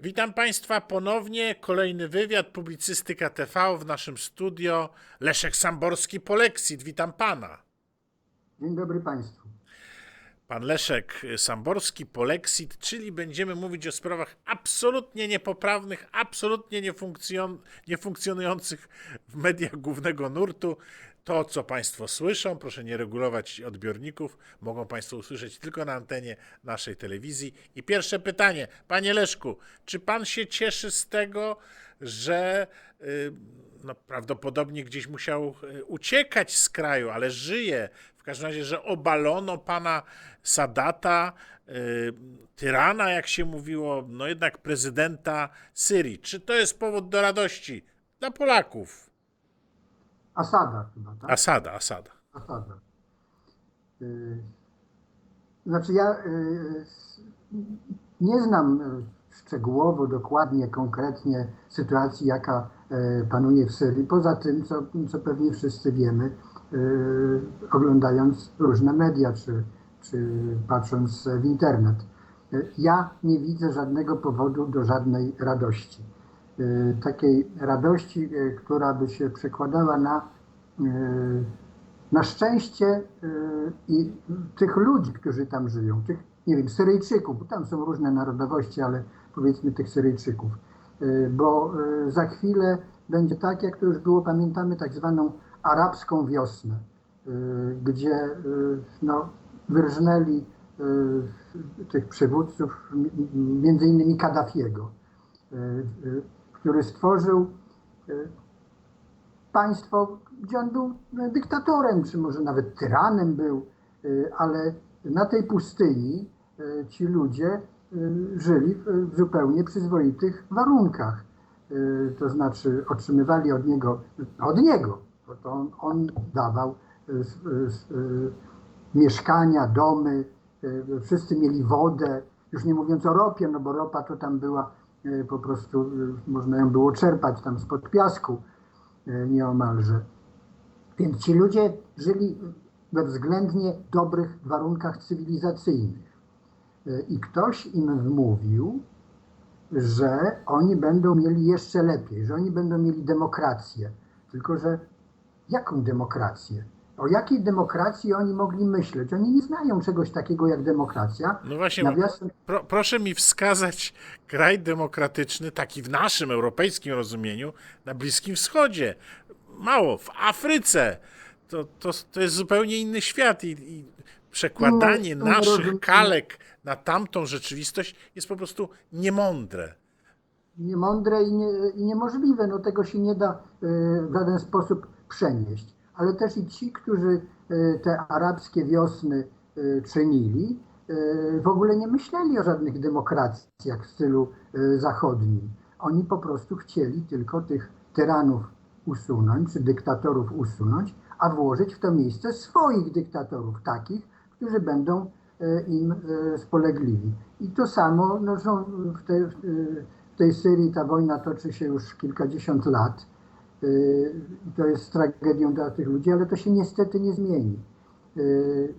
Witam Państwa ponownie. Kolejny wywiad, publicystyka TV w naszym studio. Leszek Samborski, Polexit. Witam Pana. Dzień dobry Państwu. Pan Leszek Samborski, Polexit, czyli będziemy mówić o sprawach absolutnie niepoprawnych, absolutnie niefunkcjon- niefunkcjonujących w mediach głównego nurtu. To, co Państwo słyszą, proszę nie regulować odbiorników, mogą Państwo usłyszeć tylko na antenie naszej telewizji. I pierwsze pytanie, Panie Leszku, czy Pan się cieszy z tego, że y, no, prawdopodobnie gdzieś musiał y, uciekać z kraju, ale żyje. W każdym razie, że obalono pana Sadata, y, tyrana, jak się mówiło, no jednak prezydenta Syrii. Czy to jest powód do radości dla Polaków? Asada chyba, tak? Asada, Asada. Asada. Y, Znaczy ja y, nie znam y, szczegółowo, dokładnie, konkretnie sytuacji, jaka panuje w Syrii, poza tym, co, co pewnie wszyscy wiemy, oglądając różne media, czy, czy patrząc w internet. Ja nie widzę żadnego powodu do żadnej radości. Y, Takiej radości, y, która by się przekładała na y, na szczęście i tych ludzi, którzy tam żyją, tych, nie wiem, Syryjczyków, bo tam są różne narodowości, ale powiedzmy tych Syryjczyków, bo za chwilę będzie tak, jak to już było, pamiętamy, tak zwaną arabską wiosnę, gdzie no, wyrżnęli tych przywódców, między innymi Kaddafiego, który stworzył y, państwo, gdzie on był no, dyktatorem, czy może nawet tyranem był, y, ale na tej pustyni ci ludzie żyli w, zupełnie przyzwoitych warunkach. To znaczy otrzymywali od niego, od niego, bo to on, on dawał mieszkania, domy, wszyscy mieli wodę, już nie mówiąc o ropie, no bo ropa to tam była po prostu, y, można ją było czerpać tam spod piasku e, nieomalże. Więc ci ludzie żyli we względnie dobrych warunkach cywilizacyjnych. E, I ktoś im wmówił, że oni będą mieli jeszcze lepiej, że oni będą mieli demokrację. Tylko, że jaką demokrację? O jakiej demokracji oni mogli myśleć? Oni nie znają czegoś takiego jak demokracja. No właśnie, Nawiasem, pro, proszę mi wskazać kraj demokratyczny, taki w naszym europejskim rozumieniu, na Bliskim Wschodzie. Mało, w Afryce. To, to, to jest zupełnie inny świat i, i przekładanie No, naszych kalek na tamtą rzeczywistość jest po prostu niemądre. niemądre i, nie, i niemożliwe. No tego się nie da e, w żaden sposób przenieść. Ale też i ci, którzy e, te arabskie wiosny e, czynili, e, w ogóle nie myśleli o żadnych demokracjach w stylu zachodnim. Oni po prostu chcieli tylko tych tyranów usunąć, czy dyktatorów usunąć, a włożyć w to miejsce swoich dyktatorów, takich, którzy będą im spolegliwi. I to samo, no, w, w tej Syrii ta wojna toczy się już kilkadziesiąt lat. Y, i To jest tragedią dla tych ludzi, ale to się niestety nie zmieni. Y,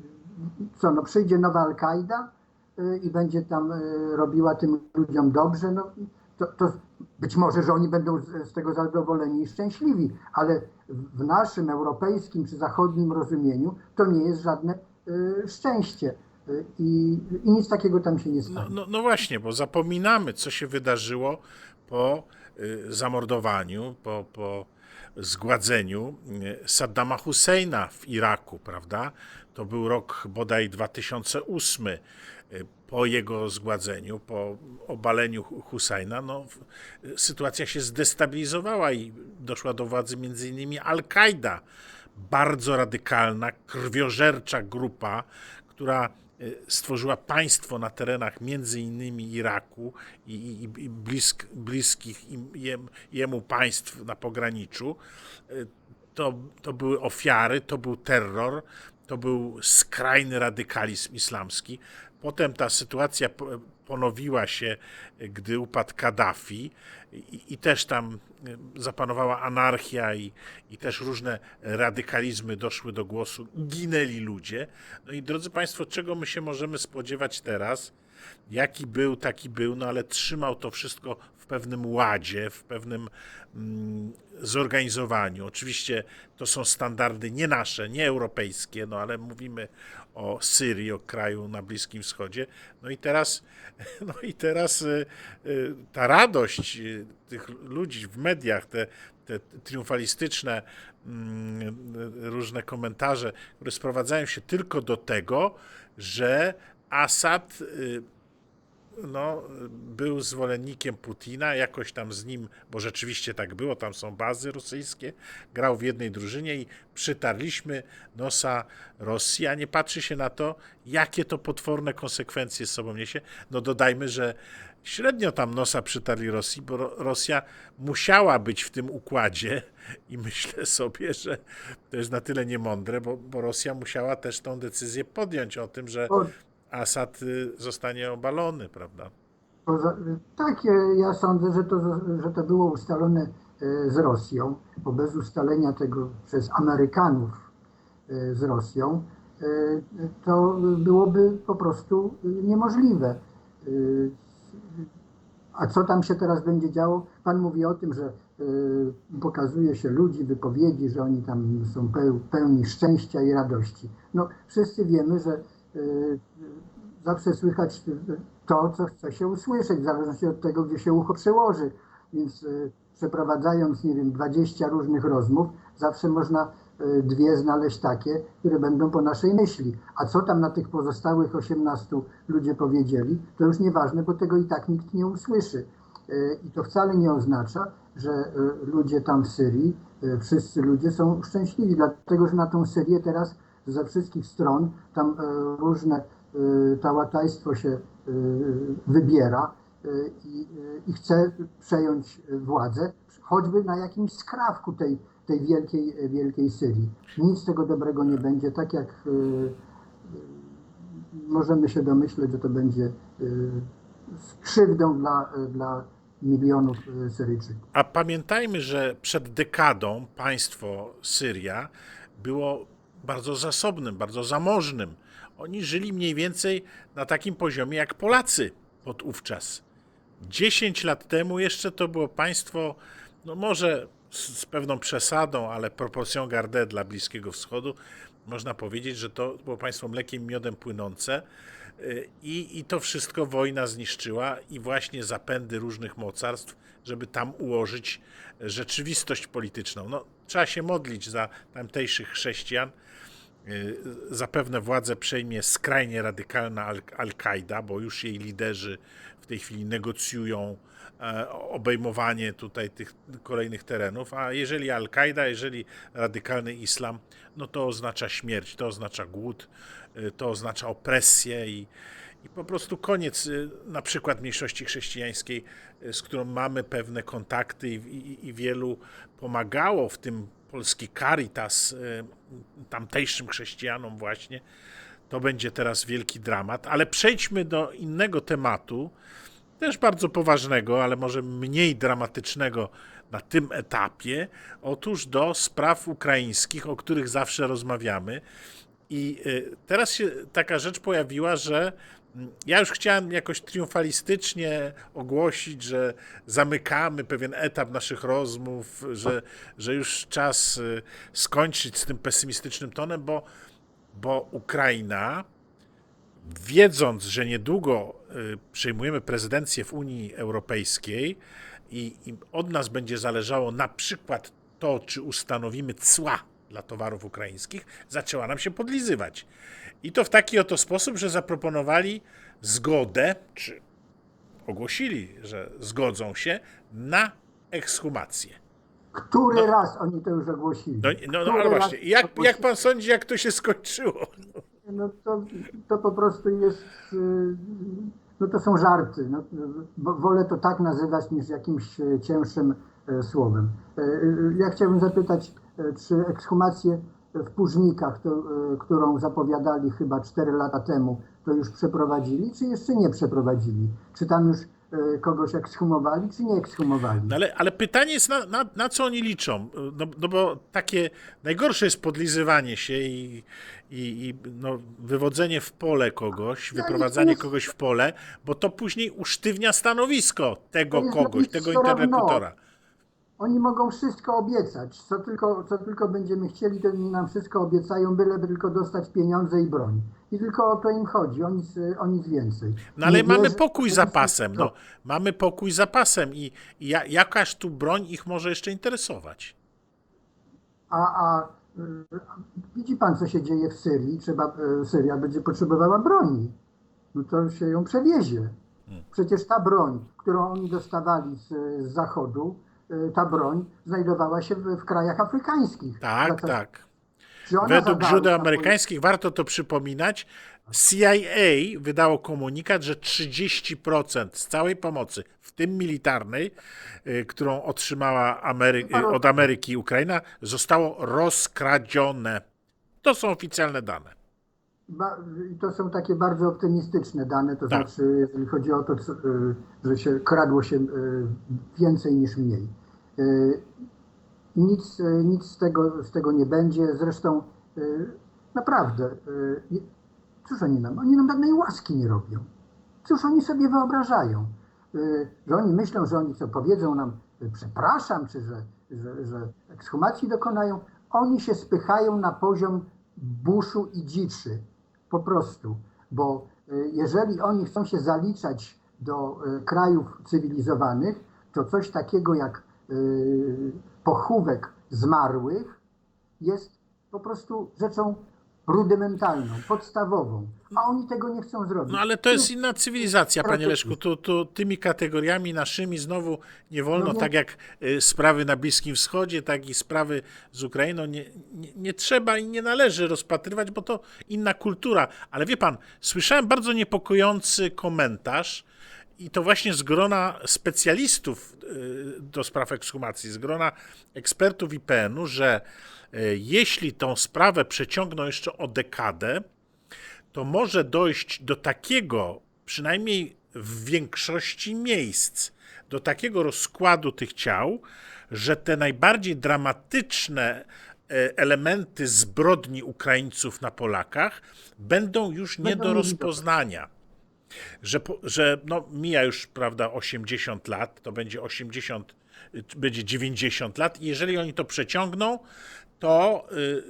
Co, no przyjdzie nowa Al-Kaida y, i będzie tam robiła tym ludziom dobrze, no to, to być może, że oni będą z, z tego zadowoleni i szczęśliwi, ale w naszym europejskim czy zachodnim rozumieniu to nie jest żadne szczęście. I, I nic takiego tam się nie No, stanie. no, no właśnie, bo zapominamy, co się wydarzyło po y, zamordowaniu, po, po zgładzeniu y, Saddama Husseina w Iraku, prawda? To był rok bodaj 2008. Y, Po jego zgładzeniu, po obaleniu Hu- Husseina, no, sytuacja się zdestabilizowała i doszła do władzy innymi Al-Kaida, bardzo radykalna, krwiożercza grupa, która stworzyła państwo na terenach między innymi Iraku i, i, i blisk, bliskich im, jem, jemu państw na pograniczu. Y, To, to były ofiary, to był terror, to był skrajny radykalizm islamski. Potem ta sytuacja po- ponowiła się, gdy upadł Kaddafi i, i też tam y, zapanowała anarchia i, i też różne radykalizmy doszły do głosu, ginęli ludzie. No i drodzy Państwo, czego my się możemy spodziewać teraz? Jaki był, taki był, no ale trzymał to wszystko pewnym ładzie, w pewnym mm, zorganizowaniu. Oczywiście to są standardy nie nasze, nie europejskie, no ale mówimy o Syrii, o kraju na Bliskim Wschodzie. No i teraz, no i teraz y, y, ta radość y, tych ludzi w mediach, te, te triumfalistyczne mm, różne komentarze, które sprowadzają się tylko do tego, że Assad no, był zwolennikiem Putina, jakoś tam z nim, bo rzeczywiście tak było, tam są bazy rosyjskie, grał w jednej drużynie i przytarliśmy nosa Rosji, a nie patrzy się na to, jakie to potworne konsekwencje z sobą niesie. No dodajmy, że średnio tam nosa przytarli Rosji, bo Ro- Rosja musiała być w tym układzie i myślę sobie, że to jest na tyle niemądre, bo, bo Rosja musiała też tą decyzję podjąć o tym, że Asad y, zostanie obalony, prawda? Tak, ja- sądzę, że to, że to było ustalone e, z Rosją, bo bez ustalenia tego przez Amerykanów e, z Rosją, to byłoby po prostu niemożliwe. A co tam się teraz będzie działo? Pan mówi o tym, że pokazuje się ludzi, wypowiedzi, że oni tam są peł- pełni szczęścia i radości. No, wszyscy wiemy, że zawsze słychać to, co chce się usłyszeć, w zależności od tego, gdzie się ucho przełoży. Więc y, przeprowadzając, nie wiem, 20 różnych rozmów, zawsze można y, dwie znaleźć takie, które będą po naszej myśli. A co tam na tych pozostałych 18 ludzie powiedzieli, to już nieważne, bo tego i tak nikt nie usłyszy. Y, I to wcale nie oznacza, że y, ludzie tam w Syrii, y, wszyscy ludzie są szczęśliwi, dlatego że na tą Syrię teraz ze wszystkich stron tam y, różne y, tałatajstwo się y, wybiera i, i chce przejąć władzę, choćby na jakimś skrawku tej, tej wielkiej, wielkiej Syrii. Nic z tego dobrego nie będzie, tak jak możemy się domyśleć, że to będzie krzywdą dla, dla milionów Syryjczyków. A pamiętajmy, że przed dekadą państwo Syria było bardzo zasobnym, bardzo zamożnym. Oni żyli mniej więcej na takim poziomie jak Polacy podówczas. 10 lat temu jeszcze to było państwo, no może z, z pewną przesadą, ale proporcją gardę dla Bliskiego Wschodu. Można powiedzieć, że to było państwo mlekiem miodem płynące. Y, I, I to wszystko wojna zniszczyła i właśnie zapędy różnych mocarstw, żeby tam ułożyć rzeczywistość polityczną. No, trzeba się modlić za tamtejszych chrześcijan. Y, Zapewne władzę przejmie skrajnie radykalna Al- Al-Kaida, bo już jej liderzy w tej chwili negocjują e, obejmowanie tutaj tych kolejnych terenów. A jeżeli Al-Kaida, jeżeli radykalny islam, no to oznacza śmierć, to oznacza głód, y, to oznacza opresję i, i po prostu koniec y, na przykład mniejszości chrześcijańskiej, z którą mamy pewne kontakty i, i, i wielu pomagało, w tym polski Caritas y, tamtejszym chrześcijanom właśnie. To będzie teraz wielki dramat, ale przejdźmy do innego tematu, też bardzo poważnego, ale może mniej dramatycznego na tym etapie. Otóż do spraw ukraińskich, o których zawsze rozmawiamy. I y, teraz się taka rzecz pojawiła, że ja już chciałem jakoś triumfalistycznie ogłosić, że zamykamy pewien etap naszych rozmów, że, że już czas y, skończyć z tym pesymistycznym tonem, bo, bo Ukraina, wiedząc, że niedługo y, przejmujemy prezydencję w Unii Europejskiej i, i od nas będzie zależało na przykład to, czy ustanowimy cła dla towarów ukraińskich, zaczęła nam się podlizywać. I to w taki oto sposób, że zaproponowali zgodę, czy ogłosili, że zgodzą się na ekshumację. Który raz oni to już ogłosili? No, no, no ale właśnie, jak, jak pan sądzi, jak to się skończyło? No to, to po prostu jest, y, no to są żarty. No, wolę to tak nazywać niż jakimś cięższym e, słowem. E, e, Ja chciałbym zapytać, e, czy ekshumację w Późnikach, to, e, którą zapowiadali chyba 4 lata temu, to już przeprowadzili, czy jeszcze nie przeprowadzili? Czy tam już e, kogoś ekshumowali, czy nie ekshumowali. No ale, ale pytanie jest, na, na, na co oni liczą? No, no bo takie najgorsze jest podlizywanie się i, i, i no, wywodzenie w pole kogoś, No, wyprowadzanie jest- kogoś w pole, bo to później usztywnia stanowisko tego kogoś, tego rawno. interlokutora. Oni mogą wszystko obiecać, co tylko, co tylko będziemy chcieli, to oni nam wszystko obiecają, byleby tylko dostać pieniądze i broń. I tylko o to im chodzi, o nic, o nic więcej. No ale Nie mamy pokój za pasem. No, mamy pokój za pasem i, i ja, jakaż tu broń ich może jeszcze interesować? A, a widzi pan, co się dzieje w Syrii? Trzeba, y, Syria będzie potrzebowała broni. No to się ją przewiezie. Przecież ta broń, którą oni dostawali z, z zachodu, ta broń znajdowała się w, w krajach afrykańskich. Tak, Dlatego- tak. Według źródeł amerykańskich, warto to przypominać, CIA wydało komunikat, że 30% z całej pomocy, w tym militarnej, y, którą otrzymała Amery- y, od Ameryki Ukraina, zostało rozkradzione. To są oficjalne dane. I to są takie bardzo optymistyczne dane, to Tak. znaczy, jeżeli chodzi o to, co, y, że się kradło się y, więcej niż mniej. Y, Nic, nic z, tego, z tego nie będzie. Zresztą naprawdę, cóż oni nam? Oni nam żadnej łaski nie robią. Cóż oni sobie wyobrażają? Że oni myślą, że oni co powiedzą nam, przepraszam, czy że, że, że ekshumacji dokonają. Oni się spychają na poziom buszu i dziczy. Po prostu. Bo y, jeżeli oni chcą się zaliczać do y, krajów cywilizowanych, to coś takiego jak y, pochówek zmarłych jest po prostu rzeczą rudymentalną, podstawową. A oni tego nie chcą zrobić. No ale to jest inna cywilizacja, panie. Leszku. Tu, tu tymi kategoriami naszymi znowu nie wolno, No tak jak y, sprawy na Bliskim Wschodzie, tak i sprawy z Ukrainą, nie, nie, nie trzeba i nie należy rozpatrywać, bo to inna kultura. Ale wie pan, słyszałem bardzo niepokojący komentarz, i to właśnie z grona specjalistów y, do spraw ekshumacji, z grona ekspertów IPN-u, że y, jeśli tą sprawę przeciągną jeszcze o dekadę, to może dojść do takiego, przynajmniej w większości miejsc, do takiego rozkładu tych ciał, że te najbardziej dramatyczne e, elementy zbrodni Ukraińców na Polakach będą już nie do rozpoznania. Że, że no, mija już, prawda, 80 lat, to będzie 80, y, będzie 90 lat i jeżeli oni to przeciągną, to y,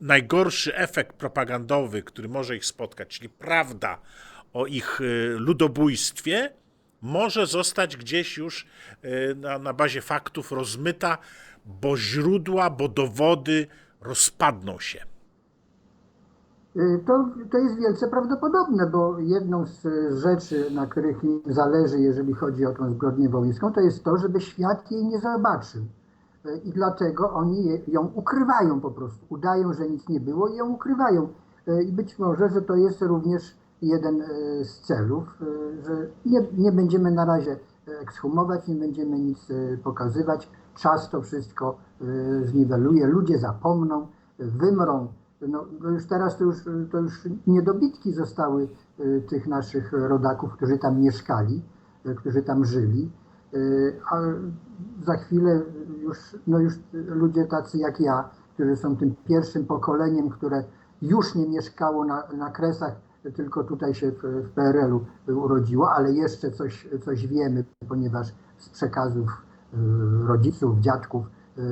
najgorszy efekt propagandowy, który może ich spotkać, czyli prawda o ich y, ludobójstwie, może zostać gdzieś już y, na, na bazie faktów rozmyta, bo źródła, bo dowody rozpadną się. Y, To, to jest wielce prawdopodobne, bo jedną z y, rzeczy, na których im zależy, jeżeli chodzi o tą zbrodnię wołyńską, to jest to, żeby świat jej nie zobaczył. Y, I dlatego oni je, ją ukrywają po prostu. Udają, że nic nie było i ją ukrywają. I być może, że to jest również jeden z celów, że nie, nie będziemy na razie ekshumować, nie będziemy nic pokazywać. Czas to wszystko zniweluje, ludzie zapomną, wymrą. No, no już teraz to już, to już niedobitki zostały y, tych naszych rodaków, którzy tam mieszkali, y, którzy tam żyli. Y, A za chwilę już, no już ludzie tacy jak ja, którzy są tym pierwszym pokoleniem, które już nie mieszkało na, na Kresach, tylko tutaj się w, w PRL-u urodziło, ale jeszcze coś, coś wiemy, ponieważ z przekazów rodziców, dziadków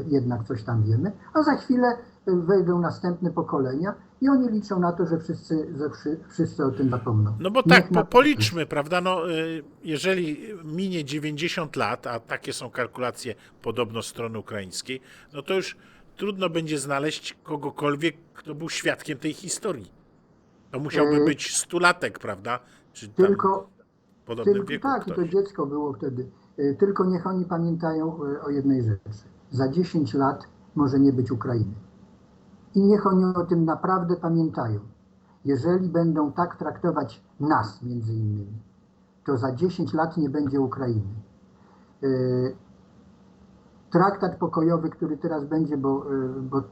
jednak coś tam wiemy, a za chwilę wejdą następne pokolenia i oni liczą na to, że wszyscy, że wszy, wszyscy o tym zapomną. No bo tak, po, policzmy, prawda? No, y, jeżeli minie 90 lat, a takie są kalkulacje podobno strony ukraińskiej, no to już trudno będzie znaleźć kogokolwiek, kto był świadkiem tej historii. To musiałby Y, być stulatek, prawda? Czy Tylko, podobnym Tylko, wieku tak, i to ktoś. dziecko było wtedy. Y, Tylko niech oni pamiętają o jednej rzeczy. Za 10 lat może nie być Ukrainy. I niech oni o tym naprawdę pamiętają. Jeżeli będą tak traktować nas, między innymi, to za 10 lat nie będzie Ukrainy. Y, Traktat pokojowy, który teraz będzie, bo, y, bo y,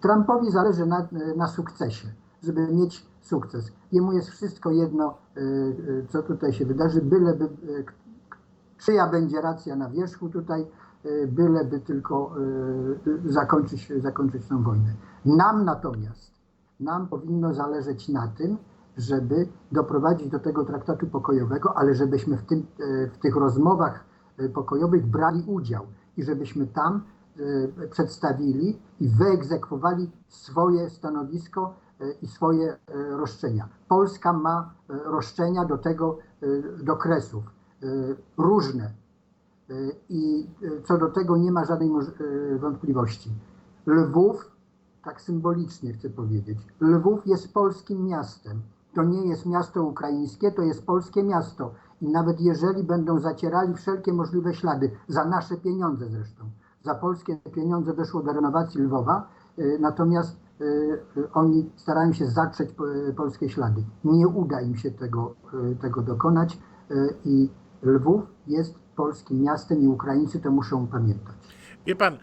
Trumpowi zależy na, na sukcesie, żeby mieć sukces. Jemu jest wszystko jedno, co tutaj się wydarzy, byleby czyja będzie racja na wierzchu tutaj, byleby tylko zakończyć, zakończyć tę wojnę. Nam natomiast, nam powinno zależeć na tym, żeby doprowadzić do tego traktatu pokojowego, ale żebyśmy w, tym, y, w tych rozmowach y, pokojowych brali udział i żebyśmy tam przedstawili i wyegzekwowali swoje stanowisko i swoje roszczenia. Polska ma roszczenia do tego, do kresów, różne. Y, I y, co do tego nie ma żadnej y, wątpliwości. Lwów, tak symbolicznie chcę powiedzieć, Lwów jest polskim miastem. To nie jest miasto ukraińskie, to jest polskie miasto. I nawet jeżeli będą zacierali wszelkie możliwe ślady, za nasze pieniądze zresztą, za polskie pieniądze doszło do renowacji Lwowa, natomiast oni starają się zatrzeć po- polskie ślady. Nie uda im się tego, tego dokonać i Lwów jest polskim miastem i Ukraińcy to muszą pamiętać. Wie pan,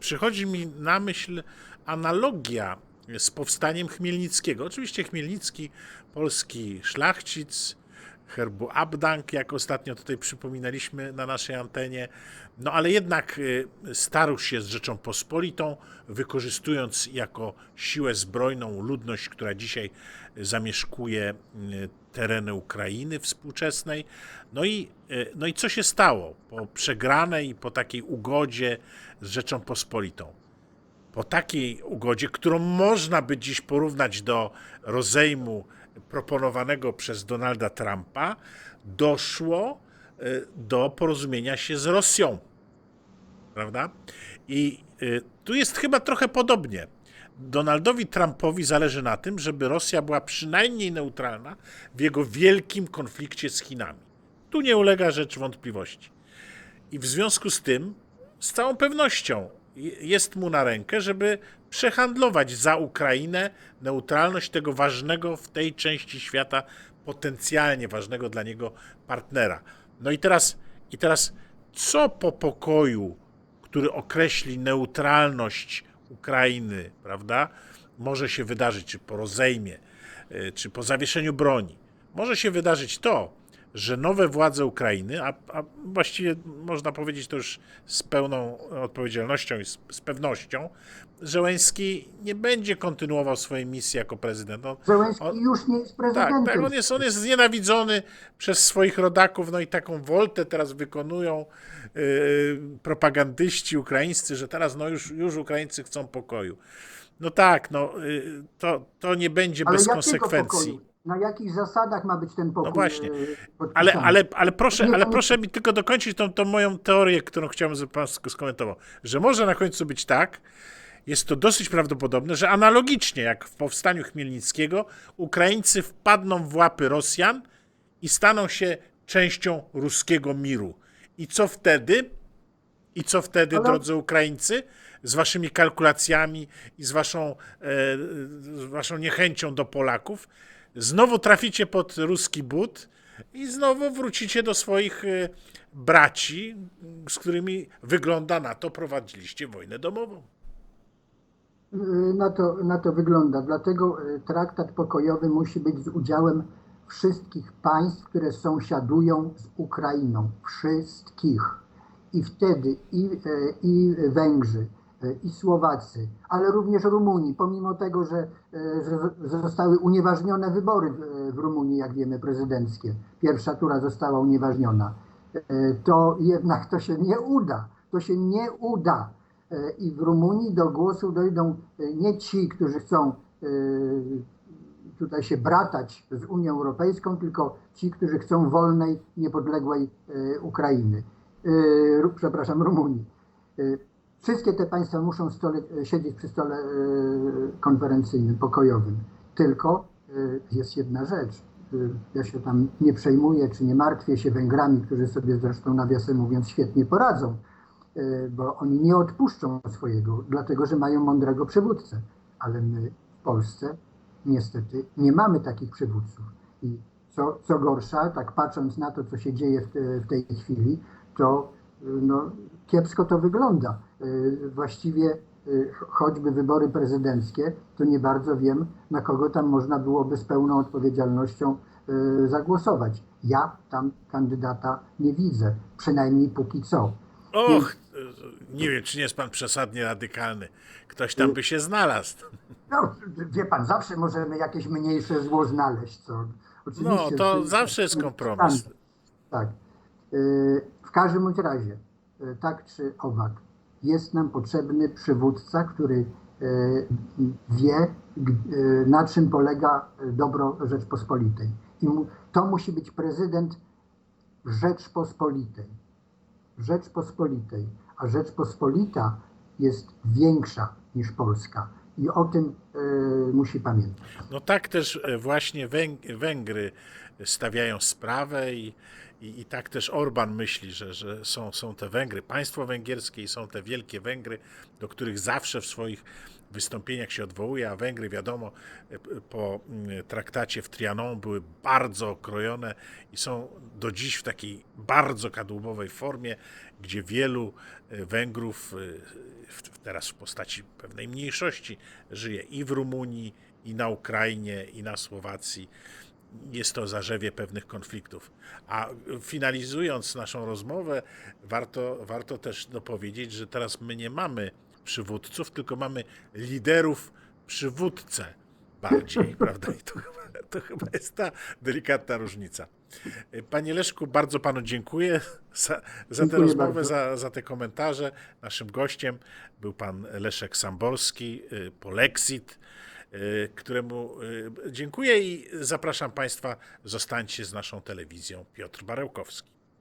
przychodzi mi na myśl analogia z powstaniem Chmielnickiego. Oczywiście Chmielnicki, polski szlachcic, herbu Abdank, jak ostatnio tutaj przypominaliśmy na naszej antenie. No ale jednak y, starł się z Rzecząpospolitą, wykorzystując jako siłę zbrojną ludność, która dzisiaj zamieszkuje y, tereny Ukrainy współczesnej. No i, y, no i co się stało po przegranej po takiej ugodzie z Rzecząpospolitą? po takiej ugodzie, którą można by dziś porównać do rozejmu proponowanego przez Donalda Trumpa, doszło y, do porozumienia się z Rosją. Prawda? I y, tu jest chyba trochę podobnie. Donaldowi Trumpowi zależy na tym, żeby Rosja była przynajmniej neutralna w jego wielkim konflikcie z Chinami. Tu nie ulega rzecz wątpliwości. I w związku z tym, z całą pewnością, jest mu na rękę, żeby przehandlować za Ukrainę neutralność tego ważnego w tej części świata, potencjalnie ważnego dla niego partnera. No i teraz, i teraz co po pokoju, który określi neutralność Ukrainy, prawda, może się wydarzyć, czy po rozejmie, y, czy po zawieszeniu broni, może się wydarzyć to, że nowe władze Ukrainy, a, a właściwie można powiedzieć to już z pełną odpowiedzialnością i z, z pewnością, Żeleński nie będzie kontynuował swojej misji jako prezydent. On, Zełenski on- już nie jest tak, prezydentem. tak, on jest, on jest znienawidzony przez swoich rodaków, no i taką woltę teraz wykonują yy, propagandyści ukraińscy, że teraz no już, już Ukraińcy chcą pokoju. No tak, no yy, to, to nie będzie Ale bez konsekwencji. pokoju? Na jakich zasadach ma być ten pokój? No właśnie. e, Ale, ale, ale, proszę, ale proszę mi tylko dokończyć tą, tą moją teorię, którą chciałem, żeby pan sk- skomentował. Że może na końcu być tak, jest to dosyć prawdopodobne, że analogicznie jak w powstaniu Chmielnickiego, Ukraińcy wpadną w łapy Rosjan i staną się częścią ruskiego miru. I co wtedy? I co wtedy, Ale- drodzy Ukraińcy, z waszymi kalkulacjami i z waszą, e, z waszą niechęcią do Polaków, znowu traficie pod ruski but i znowu wrócicie do swoich e, braci, z którymi wygląda na to prowadziliście wojnę domową. Y, Na to, na to wygląda. Dlatego y, traktat pokojowy musi być z udziałem wszystkich państw, które sąsiadują z Ukrainą. Wszystkich. I wtedy i, y, i Węgrzy, y, i Słowacy, ale również Rumunii, pomimo tego, że, y, że zostały unieważnione wybory w, w Rumunii, jak wiemy, prezydenckie. Pierwsza tura została unieważniona. To jednak to się nie uda. To się nie uda. E, i w Rumunii do głosu dojdą e, nie ci, którzy chcą e, tutaj się bratać z Unią Europejską, tylko ci, którzy chcą wolnej, niepodległej e, Ukrainy. E, Przepraszam, Rumunii. Wszystkie te państwa muszą stole, e, siedzieć przy stole e, konferencyjnym, pokojowym. Tylko e, jest jedna rzecz. Ja się tam nie przejmuję, czy nie martwię się Węgrami, którzy sobie zresztą nawiasem mówiąc świetnie poradzą bo oni nie odpuszczą swojego, dlatego że mają mądrego przywódcę. Ale my w Polsce niestety nie mamy takich przywódców. I co, co gorsza, tak patrząc na to, co się dzieje w, te, w tej chwili, to no, kiepsko to wygląda. Y, Właściwie ch- choćby wybory prezydenckie, to nie bardzo wiem, na kogo tam można byłoby z pełną odpowiedzialnością y, zagłosować. Ja tam kandydata nie widzę, przynajmniej póki co. Och, nie wiem, czy nie jest pan przesadnie radykalny. Ktoś tam by się znalazł. No, wie pan, zawsze możemy jakieś mniejsze zło znaleźć. Co, oczywiście, No, to zawsze jest kompromis. Tak. Y, W każdym razie, y, tak czy owak, jest nam potrzebny przywódca, który y, wie, na czym polega dobro Rzeczpospolitej. I to musi być prezydent Rzeczpospolitej. Rzeczpospolitej. A Rzeczpospolita jest większa niż Polska. I o tym y, musi pamiętać. No tak też e, właśnie Węg- Węgry stawiają sprawę i, i, i tak też Orban myśli, że, że są, są te Węgry, państwo węgierskie i są te wielkie Węgry, do których zawsze w swoich wystąpieniach się odwołuje, a Węgry wiadomo po mm, traktacie w Trianon były bardzo okrojone i są do dziś w takiej bardzo kadłubowej formie, gdzie wielu e, Węgrów e, teraz w postaci pewnej mniejszości żyje i w Rumunii, i na Ukrainie, i na Słowacji. Jest to zarzewie pewnych konfliktów. A finalizując naszą rozmowę, warto, warto też dopowiedzieć, że teraz my nie mamy przywódców, tylko mamy liderów przywódcę bardziej, prawda? I to, chyba- to chyba jest ta delikatna różnica. Panie Leszku, bardzo panu dziękuję za, za tę rozmowę, za, za te komentarze. Naszym gościem był pan Leszek Samborski, y, Polexit, któremu y, dziękuję i zapraszam państwa, zostańcie z naszą telewizją. Piotr Barełkowski.